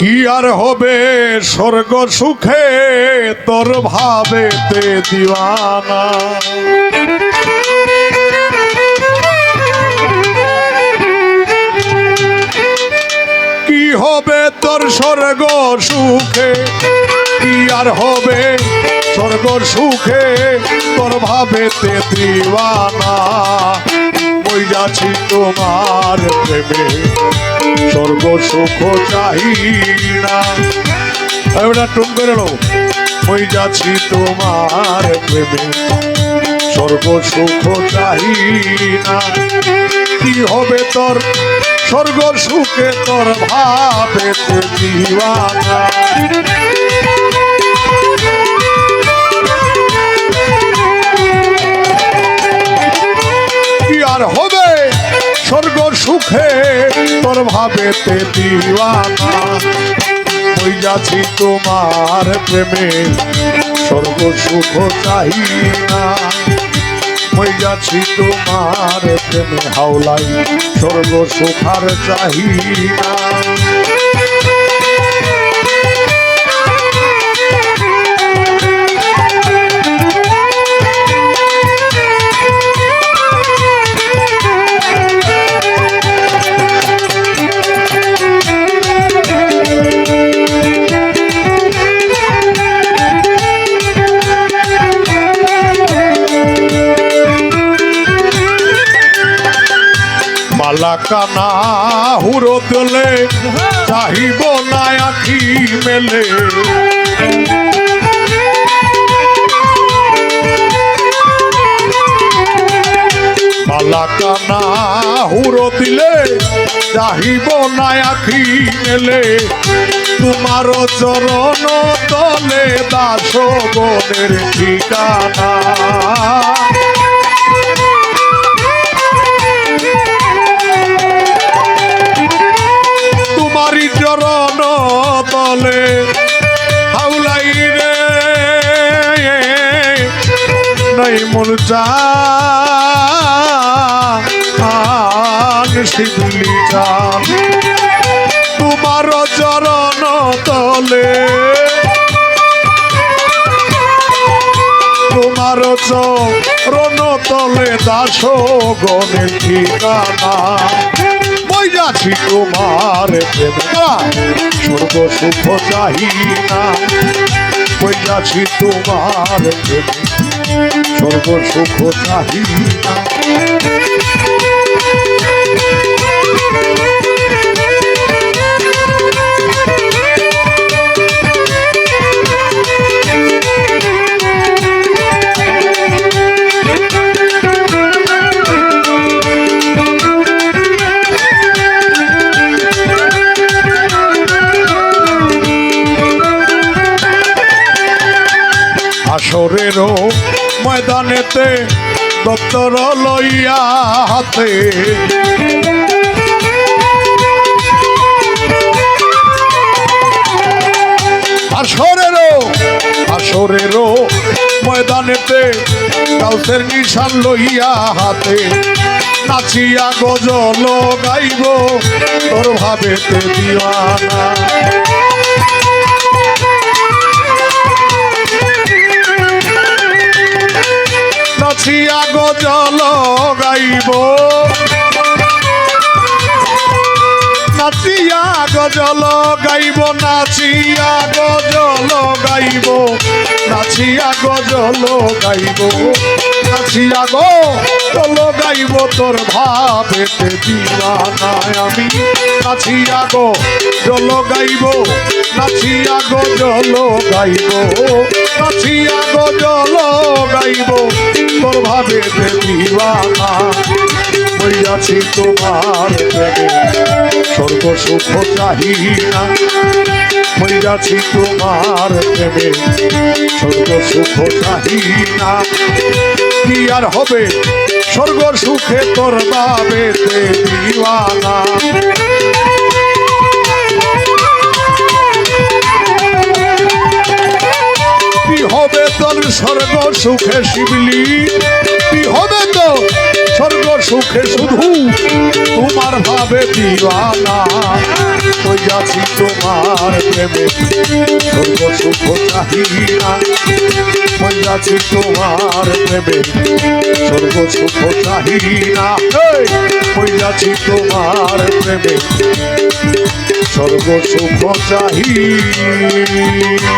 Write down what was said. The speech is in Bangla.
কি আর হবে স্বর্গ সুখে? তোর ভাবেতে দিওয়ানা। কি হবে তোর স্বর্গ সুখে? কি আর হবে স্বর্গ সুখে? তোর ভাবেতে দিওয়ানা। ওই যাচ্ছি তোমার প্রেমে। স্বর্গ সুখ চাহি না এবার টুম করে নো ওই যাচ্ছি তোমার প্রেমে। স্বর্গ সুখ চাহি না কি হবে তোর? স্বর্গ সুখে তোর ভাবে দিওয়ানা। ভাবেতে দিওয়ানা হই যাচ্ছি তোমার প্রেমে। স্বর্গ সুখ চাই না হই যাচ্ছি তোমার প্রেমে। হাওলাই স্বর্গ সুখার চাহি না। মালা কানা হুরো তোলে, চাহিব না আখি মেলে। মালা কানা হুরো দিলে, চাহিব না আখি মেলে। তোমার চরণ তলে দাস বনের ঠিকানা। শিবলি চান তোমার চরণ তলে। তোমার চরণ তলে দাস গণের ঠিকানা যাচ্ছি তোমার সুখ চাহি না মই তোমার স্বর্গ সুখ চাহি আসরেরও ময়দানেতে দপ্তর লইয়া হাতে। আসরেরও আসরেরও ময়দানেতে কাউসের নিশান লইয়া হাতে। নাচিয়া গজল গাইব, তোর ভাবেতে দিওয়ানা। নাচিয়া গজল গাইব। নাচিয়া গজল গাইব নাচিয়া গজল গাইব। নাচিয়া গজল গাইব নাচিয়া গো চল গাইব, তোর ভাবেতে দিওয়ানায় আমি। নাচিয়া গো জল গাইব নাচিয়া গো জল গাইব নাচিয়া গো জল গাইব তোর ভাবেতে দিওয়ানা হইয়াছি তোমার স্বর্গ সুখ চাহি না হইয়াছি তোমার প্রেমে। স্বর্গ সুখ চাহি না কি আর হবে? স্বর্গ সুখে তোর বাবেতে দিওয়ানা স্বর্গ সুখে শিবলি হবে তো? স্বর্গ সুখে শুধু তোমার ভাবে দিওয়ানা। ওই যাচ্ছি তোমার প্রেমে। স্বর্গ সুখ চাহি না হইয়াছি তোমার প্রেমে। স্বর্গ সুখ চাহি না এই, হইয়াছি তোমার প্রেমে। স্বর্গ সুখ চাহি না